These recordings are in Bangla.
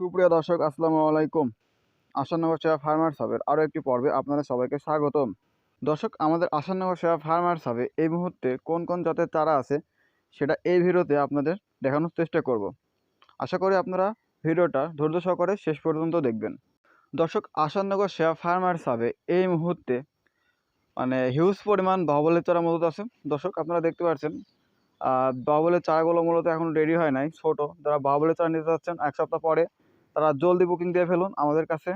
সুপ্রিয় দর্শক আসসালামু আলাইকুম। আসাননগর সেবা ফার্মার্স হাবের আরও একটি পর্বে আপনাদের সবাইকে স্বাগতম। দর্শক আমাদের আসাননগর সেবা ফার্মার্স হাবে এই মুহূর্তে কোন কোন জাতের চারা আছে সেটা এই ভিডিওতে আপনাদের দেখানোর চেষ্টা করব। আশা করি আপনারা ভিডিওটা ধৈর্য সহকারে শেষ পর্যন্ত দেখবেন। দর্শক আসাননগর সেবা ফার্মার্স হাবে এই মুহূর্তে মানে হিউজ পরিমাণ বাহুবলের চারা মূলত আছে। দর্শক আপনারা দেখতে পাচ্ছেন আহ, বাহুবলের চারাগুলো মূলত এখন রেডি হয় নাই ছোট। যারা বাহুবলের চারা নিতে চাচ্ছেন এক সপ্তাহ পরে তারা জলদি বুকিং দিয়ে ফেলুন আমাদের কাছে।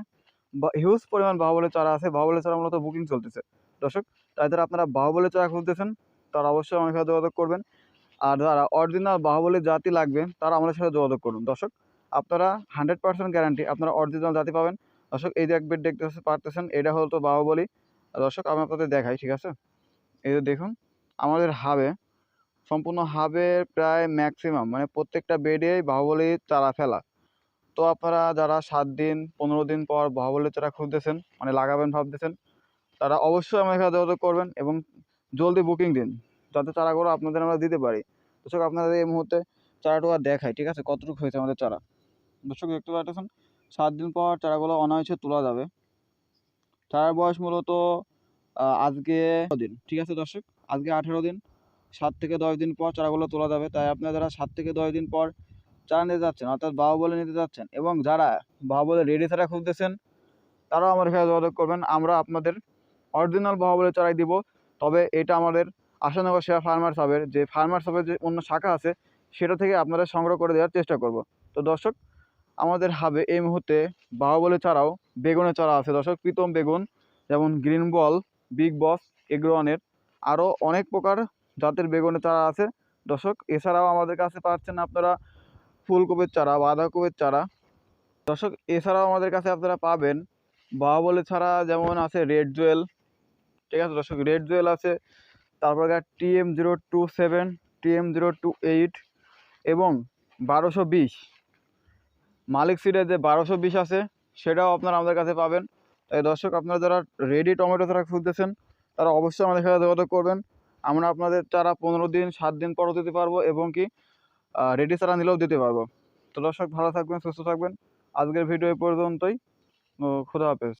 হিউজ পরিমাণ বাহুবলের চারা আছে। বাহুবলের চারা মূলত বুকিং চলতেছে। দর্শক, তাই যারা আপনারা বাহুবলের চারা খুঁজতেছেন, তারা অবশ্যই আমাদের সাথে যোগাযোগ করবেন। আর যারা অরিজিনাল বাহুবলের জাতি লাগবে, তারা আমাদের সাথে যোগাযোগ করুন। দর্শক, আপনারা হান্ড্রেড পার্সেন্ট গ্যারান্টি আপনারা অরিজিনাল জাতি পাবেন। দর্শক, এই যে এক বেড দেখতে পারতেছেন, এটা হলো তো বাহুবলী। দর্শক, আমি আপনাদের দেখাই, ঠিক আছে? এই যে দেখুন, আমাদের হাবে সম্পূর্ণ হাবের প্রায় ম্যাক্সিমাম মানে প্রত্যেকটা বেডেই বাহুবলী চারা ফেলা। তো আপনারা যারা সাত দিন, পনেরো দিন পর বাহুবলী চারা খুঁজতেছেন মানে লাগাবেন ভাবতেছেন, তারা অবশ্যই আমাদের সাথে যোগাযোগ করবেন এবং জলদি বুকিং দিন, যাতে চারাগুলো আপনাদের আমরা দিতে পারি। দর্শক, আপনাদের এই মুহূর্তে চারাটুকু আর দেখায় ঠিক আছে? কতটুকু হয়েছে আমাদের চারা? দর্শক, দেখতে পাচ্ছেন, সাত দিন পর চারাগুলো অনায়াসে তোলা যাবে। চারার বয়স মূলত আজকে দিন, ঠিক আছে দর্শক? আজকে আঠেরো দিন, সাত থেকে দশ দিন পর চারাগুলো তোলা যাবে। তাই আপনারা যারা সাত থেকে দশ দিন পর চারা নিতে যাচ্ছেন, অর্থাৎ বাহুবলে নিতে যাচ্ছেন এবং যারা বাহুবলে রেডি চারা খুঁজতেছেন, তারাও আমার সাথে যোগাযোগ করবেন। আমরা আপনাদের অরিজিনাল বাহুবলে চারাই দিব। তবে এটা আমাদের আশানগর সেবা ফার্মার্স হাবের, যে ফার্মার্স হাবের যে অন্য শাখা আছে, সেটা থেকে আপনাদের সংগ্রহ করে দেওয়ার চেষ্টা করব। তো দর্শক, আমাদের হাবে এই মুহূর্তে বাহুবলে ছাড়াও বেগুনের চারা আছে। দর্শক, প্রীতম বেগুন, যেমন গ্রিন বল, বিগ বস এগ্রোয়ানের আরও অনেক প্রকার জাতের বেগুনের চারা আছে। দর্শক, এছাড়াও আমাদের কাছে পাচ্ছেন আপনারা ফুলকপির চারা, বাঁধাকপির চারা। দর্শক, এছাড়াও আমাদের কাছে আপনারা পাবেন বাহুবলী ছাড়া যেমন আছে রেড জুয়েল ঠিক আছে দর্শক? রেড জুয়েল আছে, তারপরে TM zero two seven TM zero two eight এবং বারোশো বিশ। মালিক সিডের যে বারোশো বিশ আছে, সেটাও আপনারা আমাদের কাছে পাবেন। তাই দর্শক, আপনারা যারা রেডি টমেটো চারা খুঁজতেছেন, তারা অবশ্যই আমাদের সাথে যোগাযোগ করবেন। আমরা আপনাদের চারা পনেরো দিন, সাত দিন পরও দিতে পারব এবং কি রেডি সারা নিলেও দিতে পারব। তো দর্শক, ভালো থাকবেন, সুস্থ থাকবেন। আজকের ভিডিও পর্যন্তই। খুদা হাফেজ।